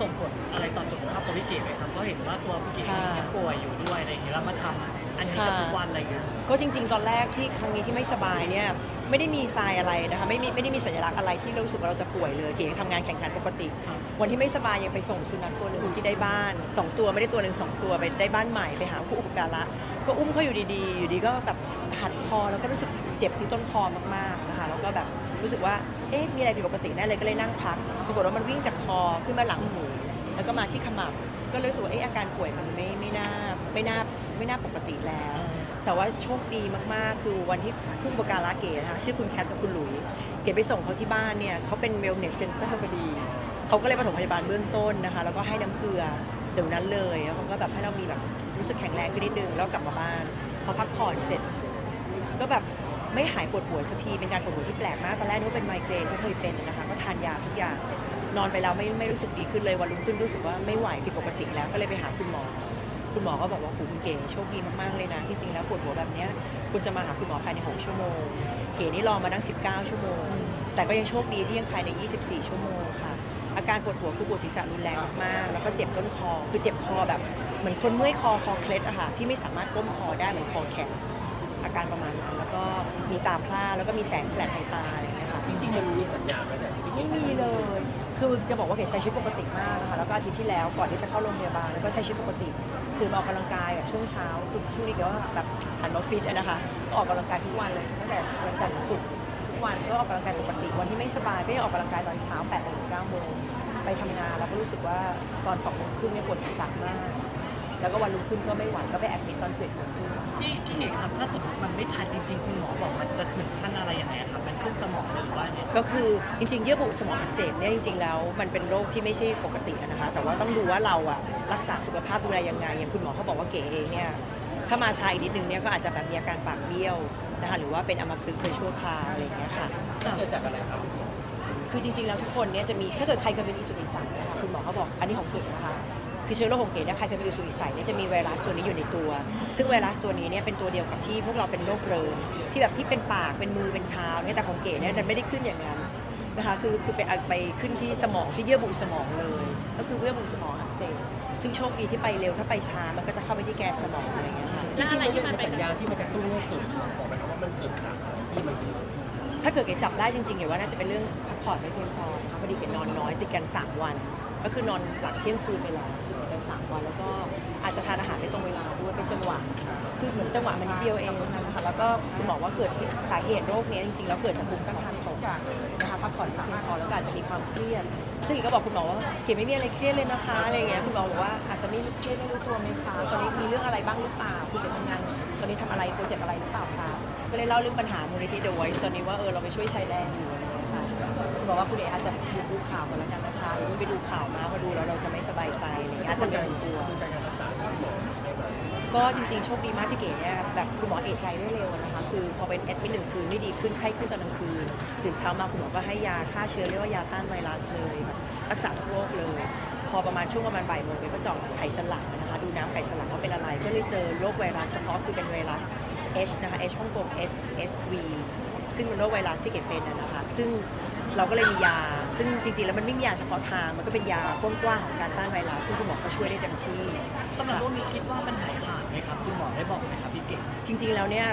ส่งผลอะไรต่อสุขภาพตัวพี่เก๋ไหมครับเพราะเห็นว่าตัวพี่เก๋เองเนี่ยป่วยอยู่ด้วยอะไรอย่างเงี้ยแล้วมาทำอันนี้กับทุกวันอะไรอย่างเงี้ยก็จริง ๆ ตอนแรกที่ครั้งนี้ที่ไม่สบายเนี่ยไม่ได้มีทรายอะไรนะคะไม่มีไม่ได้มีสัญลักษณ์อะไรที่เรารู้สึกว่าเราจะป่วยเลยเก๋ยังทำงานแข่งขันปกติครับวันที่ไม่สบายยังไปส่งสุนัขตัวหนึ่งที่ได้บ้านสองตัวไม่ได้ตัวหนึ่งสองตัวไปได้บ้านใหม่ไปหาผู้อุปการะก็อุ้มเขาอยู่ดีๆ อยู่ดีก็แบบหัดคอแล้วก็รู้สึกเจ็บที่ต้นคอมากๆนะคะแล้วก็แบบ รู้สึกว่า เอ๊ะ มีอะไรผิดปกติแน่เลยก็เลยนั่งพัก ปรากฏว่ามันวิ่งจากคอขึ้นมาหลังหู แล้วก็มาที่ขมับ ก็เลยรู้สึกว่าเอ๊ะอาการป่วยมันไม่ไม่น่าไม่น่าไม่น่าปกติแล้ว แต่ว่าโชคดีมากๆ คือวันที่ผู้อุปการะเก๋นะคะชื่อคุณแคทกับคุณหลุย เก๋ไปส่งเขาที่บ้านเนี่ยเขาเป็นเวลเนสเซ็นเตอร์พอดีเขาก็เลยปฐมพยาบาลเบื้องต้นนะคะ แล้วก็ให้น้ำเกลือเดี๋ยวนั้นเลยแล้วเขาก็แบบให้เรามีแบบรู้สึกแข็งแรงขึ้นนิดนึงแล้วกลับมาบ้านพอพักผ่อนเสร็จ ก็แบบ ไม่หายปวดหัวสักทีเป็นการปวดหัวที่แปลกมากตอนแรกนึกว่าเป็นไมเกรนที่เคยเป็นนะคะก็ทานยาทุกอย่างนอนไปแล้วไม่ไม่รู้สึกดีขึ้นเลยวันรุ่งขึ้นรู้สึกว่าไม่ไหวผิดปกติแล้วก็เลยไปหาคุณหมอ คุณหมอก็บอกว่าคุณเก๋โชคดีมากๆเลยนะจริงๆแล้วปวดหัวแบบเนี้ยคุณจะมาหาคุณหมอภายใน 6 ชั่วโมง เก๋นี่รอมาตั้ง 19 ชั่วโมง แต่ก็ยังโชคดีที่ยังภายใน 24 ชั่วโมงค่ะ อาการปวดหัวคือปวดศีรษะรุนแรงมากๆแล้วก็เจ็บต้นคอคือเจ็บคอแบบเหมือนคนเมื่อยคอคอเคล็ดอะค่ะที่ไม่สามารถก้มคอได้เหมือนคอแข็ง อาการประมาณนั้นแล้วก็มีตาพร่าแล้วก็มีแสงแฟลชในตาอะไรอย่างเงี้ยค่ะ จริงๆมันมีสัญญาณไหมแต่ที่ไม่มีเลย คือจะบอกว่าเก๋ใช้ชีวิตปกติมากนะคะแล้วก็อาทิตย์ที่แล้วก่อนที่จะเข้าโรงพยาบาลก็ใช้ชีวิตปกติตื่นมาออกกำลังกายแบบช่วงเช้าคือช่วงนี้เก๋ว่าแบบหันมาฟิตอะนะคะก็ออกกำลังกายทุกวันเลยตั้งแต่วันจันทร์ถึงศุกร์ทุกวันก็ออกกำลังกายปกติ วันที่ไม่สบายก็ยังออกกำลังกายตอนเช้า8โมงถึง9โมงไปทำงานแล้วก็รู้สึกว่าตอน2โมงครึ่งเนี่ยปวดศีรษะมาก แล้วก็วันรุ่งขึ้นก็ไม่ไหวก็ไปแอดมิตตอน11โมงครึ่งพี่พี่เก๋ครับถ้าสมมติมันไม่ทันจริง ๆ คุณหมอบอกมันจะถึงขั้นอะไรยังไงครับมันขึ้นสมองเลยหรือว่าเนี่ยก็คือจริงๆ เยื่อบุสมองอักเสบเนี่ยจริงๆแล้วมันเป็นโรคที่ไม่ใช่ปกติอะนะคะ แต่ว่าต้องดูว่าเราอะรักษาสุขภาพดูแลยังไงอย่างคุณหมอเขาบอกว่าเก๋เองเนี่ย ถ้ามาช้าอีกนิดนึงเนี่ยก็อาจจะแบบมีอาการปากเบี้ยวนะคะหรือว่าเป็นอัมพฤกษ์โดยชั่วคราวอะไรอย่างเงี้ยค่ะ เกิดจากอะไรครับ คือจริงๆแล้วทุกคนเนี่ยจะมีถ้าเกิดใครเคยเป็นอิสุกอิสัยนะคะคุณหมอเขาบอกอันนี้ของเก๋นะคะคือเชื้อโรคของเก๋เนี่ยใครเคยเป็นอิสุกอิสัยเนี่ยจะมีไวรัสตัวนี้อยู่ในตัว ซึ่งไวรัสตัวนี้เนี่ยเป็นตัวเดียวกับที่พวกเราเป็นโรคเริมที่แบบที่เป็นปากเป็นมือเป็นเท้าเนี่ยแต่ของเก๋เนี่ยมันไม่ได้ขึ้นอย่างนั้นนะคะคือคือไปไปขึ้นที่สมองที่เยื่อบุสมองเลย ก็คือเยื่อบุสมองอักเสบซึ่งโชคดีที่ไปเร็วถ้าไปช้ามันก็จะเข้าไปที่แกนสมองอะไรอย่างเงี้ยค่ะ แล้วอะไรที่มันเป็เป็นนสัญญาณที่มันกระตุ้นให้เกิดบอกไหมครับว่ามันเกิดจากอะไรที่มันถ้าเกิดเก๋จับได้จริงๆเก๋ว่าน่าจะเป็นเรื่องพักผ่อนไม่เพียงพอนะคะพอดีเก๋นอนน้อยติดกัน 3 วัน ก็คือนอนหลังเที่ยงคืนไปแล้ว คือเหมือนจังหวะมันนิดเดียวเองนะคะแล้วก็คุณหมอว่าเกิดสาเหตุโรคนี้จริงๆแล้วเกิดจากภูมิต้านทานตกนะคะพักผ่อนเพียงพอแล้วก็อาจจะมีความเครียดซึ่งก๋ก็บอกคุณหมอว่าเก๋ไม่มีอะไรเครียดเลยนะคะอะไรเงี้ยคุณหมอบอกว่าอาจจะไม่เครียดไม่รู้ตัวไหมคะตอนนี้มีเรื่องอะไรบ้างหรือเปล่าคุณเก๋ทำงานตอนนี้ทำอะไรโปรเจกต์อะไรหรือเปล่าคะก็เลยเล่าเรื่องปัญหามูลนิธิเดอะไวส์ตอนนี้ว่าเออเราไปช่วยชายแดนอยู่อะคะคุณบอกว่าคุณเอ๋อาจจะดูดูข่าวกันแล้วกันนะคะหรือไปดูข่าวมาพอดูแล้วเราจะไม่สบายใจอะไรเงี้ยอาจจะเป็นกลัว ก็จริงๆ โชคดีมากที่เก๋เนี่ยแบบคุณหมอเอะใจได้เร็วนะคะ คือพอเป็นแอดมิดหนึ่งคืนไม่ดีขึ้นไข้ขึ้นตอนกลางคืนตื่นเช้ามาคุณหมอก็ให้ยาฆ่าเชื้อเรียกว่ายาต้านไวรัสเลยแบบรักษาทุกโรคเลย พอประมาณช่วงประมาณบ่ายโมงเก๋ก็เจาะไขสันหลังนะคะ ดูน้ำไขสันหลังว่าเป็นอะไร ก็เลยเจอโรคไวรัสเฉพาะคือเป็นไวรัส H นะคะ H ฮ่องกง H SV ซึ่งเป็นโรคไวรัสที่เก๋เป็นนะคะ ซึ่ง เราก็เลยมียา ซึ่งจริงๆ แล้วมันไม่มียาเฉพาะทาง มันก็เป็นยากว้างๆของการต้านไวรัสซึ่งคุณหมอก็ช่วยได้เต็มที่ สำหรับพวกนี้คิดว่ามันหายขาดไหมครับ คุณหมอได้บอกไหมครับพี่เก๋จริงๆ แล้วเนี่ย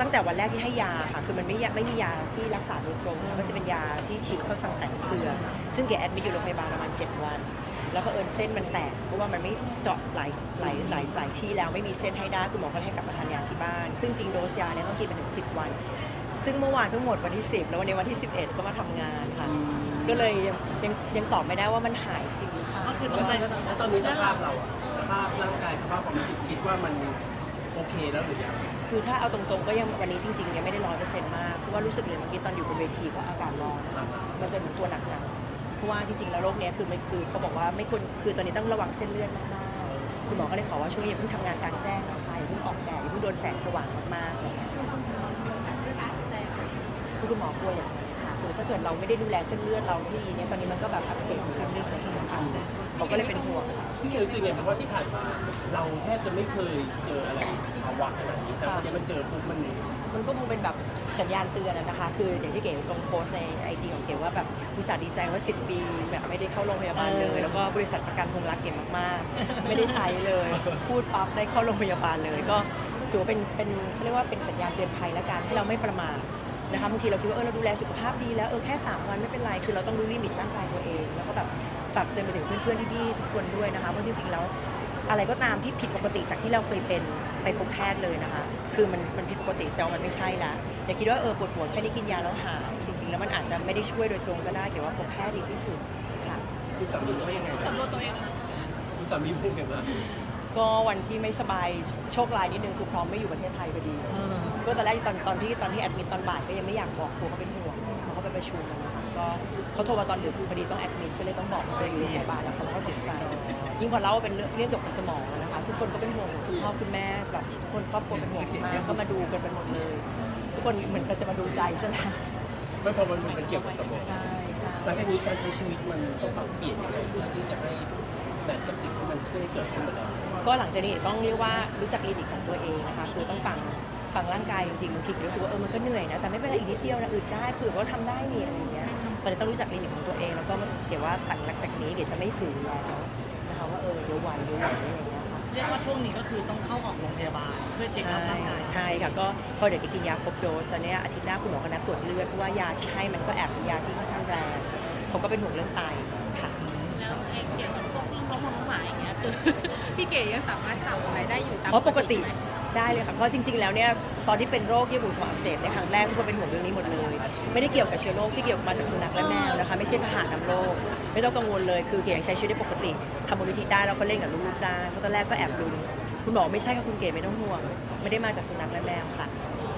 ตั้งแต่วันแรกที่ให้ยาค่ะ คือมันไม่ยาไม่มียาที่รักษาโดยตรงมันก็จะเป็นยาที่ฉีดเข้าสังสารน้ำเกลือ ซึ่งแกแอดมิดอยู่โรงพยาบาลประมาณ 7 วัน แล้วก็เอิญเส้นมันแตก เพราะว่ามันไม่เจาะหลายหลายหลายหลายที่แล้วไม่มีเส้นให้ได้คุณหมอก็ให้กลับมาทานยาที่บ้าน ซึ่งจริงโดสยาเนี่ยต้องกินไปถึง 10 วัน ซึ่งเมื่อวานเพิ่งหมดวันที่ 10 แล้ววันนี้วันที่ 11 ก็มาทำงานค่ะ ก็เลยยังยังยังตอบไม่ได้ว่ามันหายจริงหรือเปล่าก็คือต้แล้องวไปแล้วตอนนี้สภาพเราอะสภาพร่างกายสภาพความรู้สึกคิดว่ามัน โอเคแล้วหรือยังคือถ้าเอาตรงๆก็ยังวันนี้จริงๆยังไม่ได้ร้อยเปอร์เซ็นต์มากเพราะว่ารู้สึกเลยเมื่อกี้ตอนอยู่บนเวทีก็อากาศร้อนมันจะเหมือนตัวหนักๆเพราะว่าจริงๆแล้วโรคเนี้ยคือมันคือเขาบอกว่าไม่ควรคือตอนนี้ต้องระวังเส้นเลือดมากๆคุณหมอก็เลยขอว่าช่วยอย่าเพิ่งทำงานกลางแจ้งนะคะอย่าเพิ่งออกแดดอย่าเพิ่งโดนแสงสว่างมากๆอะไรเงี้ยคือคุณหมอกลัวอย่างนี้นค่ะคือถ้าเกิดเราไม่ได้ดูแลเส้นเลือดเราที่ดีเนี่ยตอนนี้มันก็แบบอักเสบขึ้นเรื่อยๆ เราก็เลยเป็นห่วง พี่เกรู้สึกไงเพราะว่าที่ผ่านมา เราแทบจะไม่เคยเจออะไรภาวะขนาดนี้แต่พอเดี๋ยวมันเจอปุ๊บมันมันก็คงเป็นแบบสัญญาณเตือนอะนะคะ คืออย่างที่เก๋ลงโพสต์ในไอจีของเก๋ว่าแบบอุตส่าห์ดีใจว่า 10 ปี แบบไม่ได้เข้าโรงพยาบาลเลย แล้วก็บริษัทประกันคงรักเก๋มากๆ ไม่ได้ใช้เลย พูดปั๊บได้เข้าโรงพยาบาลเลย ก็ถือว่าเป็นเป็นเขาเรียกว่าเป็นสัญญาณเตือนภัยและการให้เราไม่ประมาท นะคะบางทีเราคิดว่าเออเราดูแลสุขภาพดีแล้วเออแค่ 3 วันไม่เป็นไรคือเราต้องรู้ลิมิตร่างกายตัวเอง แล้วก็แบบฝากเตือนไปถึงเพื่อนๆที่ๆทุกคนด้วยนะคะเพราะจริงๆแล้วอะไรก็ตามที่ผิดปกติจากที่เราเคยเป็นไปพบแพทย์เลยนะคะ คือมันมันผิดปกติเซลล์มันไม่ใช่ละอย่าคิดว่าเออปวดหัวแค่นี้กินยาแล้วหายจริง ๆ แล้วมันอาจจะไม่ได้ช่วยโดยตรงก็ได้เกี่ยวว่าพบแพทย์ดีที่สุดค่ะคุณสามีว่ายังไงสำรวจตัวเองเหรอคุณสามีพูดกันว่า ก็วันที่ไม่สบายโชคร้ายนิดนึงคือพร้อมไม่อยู่ประเทศไทยพอดี ก็ตอนแรกตอนตอนที่ตอนที่แอดมิดตอนบ่ายก็ยังไม่อยากบอกกลัวเขาเป็นห่วงเขาก็ไปประชุมนะคะก็เขาโทรมาตอนดึกพอดีต้องแอดมิดก็เลยต้องบอกว่าตัวเองอยู่โรงพยาบาลแล้วเขาก็ถึงใจยิ่งพอเล่าว่าเป็นเรื่องเรื่องเกี่ยวกับสมองอะนะคะ ทุกคนก็เป็นห่วงคุณพ่อคุณแม่แบบทุกคนครอบครัวเป็นห่วงมากก็มาดูกันเป็นหมดเลย ทุกคนเหมือนก็จะมาดูใจซะแล้วไม่พอมันเป็นเกี่ยวกับสมองใช่ใช่หลังจากนี้การใช้ชีวิตมันต้องปรับเปลี่ยนยังไงเพื่อที่จะให้ แมทกับสิ่งที่มันได้เกิดขึ้นมาแล้วก็หลังจากนี้ต้องเรียกว่ารู้จักลิมิตของตัวเองนะคะคือต้องฟังฟังร่างกายจริงๆบางทีรู้สึกว่าเออมันก็เหนื่อยนะแต่ไม่เป็นไรอีกนิดเดียวนะอึดได้คือก็ทำได้นี่อะไรอย่างเงี้ยตอนนี้ต้องรู้จักลิมิตของตัวเองแล้วก็เดี๋ยวว่าหลังจากนี้เดี๋ยวจะไม่ฝืนแล้วนะคะว่าเออเดี๋ยวไหวเดี๋ยวไหวอะไรอย่างเงี้ยค่ะเรียกว่าช่วงนี้ก็คือต้องเข้าออกโรงพยาบาลเพื่อเช็คอัพร่างกายใช่ค่ะก็พอเดี๋ยวจะกินยาครบโดสแล้วเนี่ยอาทิตย์หน้าคุณหมอก็นัดตรวจเลือดเพราะว่ายาที่ให้มันก็แอบเป็นยาที่ค่อนข้างแรงเขาก็เป็นห่วงเรื่องไตค่ะแล้วไอ้ เกี่ยวกับพวกน้องน้องหมาอย่างเงี้ยคือพี่เก๋ยังสามารถจับอะไรได้อยู่ตามเพราะปกติใช่ไหม ได้เลยค่ะเพราะจริง ๆ แล้วเนี่ยตอนที่เป็นโรคเยื่อบุสมองอักเสบในยครั้งแรกทุกคนเป็นห่วงเรื่องนี้หมดเลย ไม่ได้เกี่ยวกับเชื้อโรคที่เกี่ยวมาจากสุนัขและแมวนะคะไม่ใช่พาหะนำโรคไม่ต้องกังวลเลยคือเก๋ยังใช้ชีวิตได้ปกติทำมูลนิธิได้แล้วก็เล่นกับลูกๆได้เพราะตอนแรกก็แอบลุ้นคุณหมอไม่ใช่ค่ะคุณเก๋ไม่ต้องห่วง ไม่ได้มาจากสุนัขและแมวค่ะ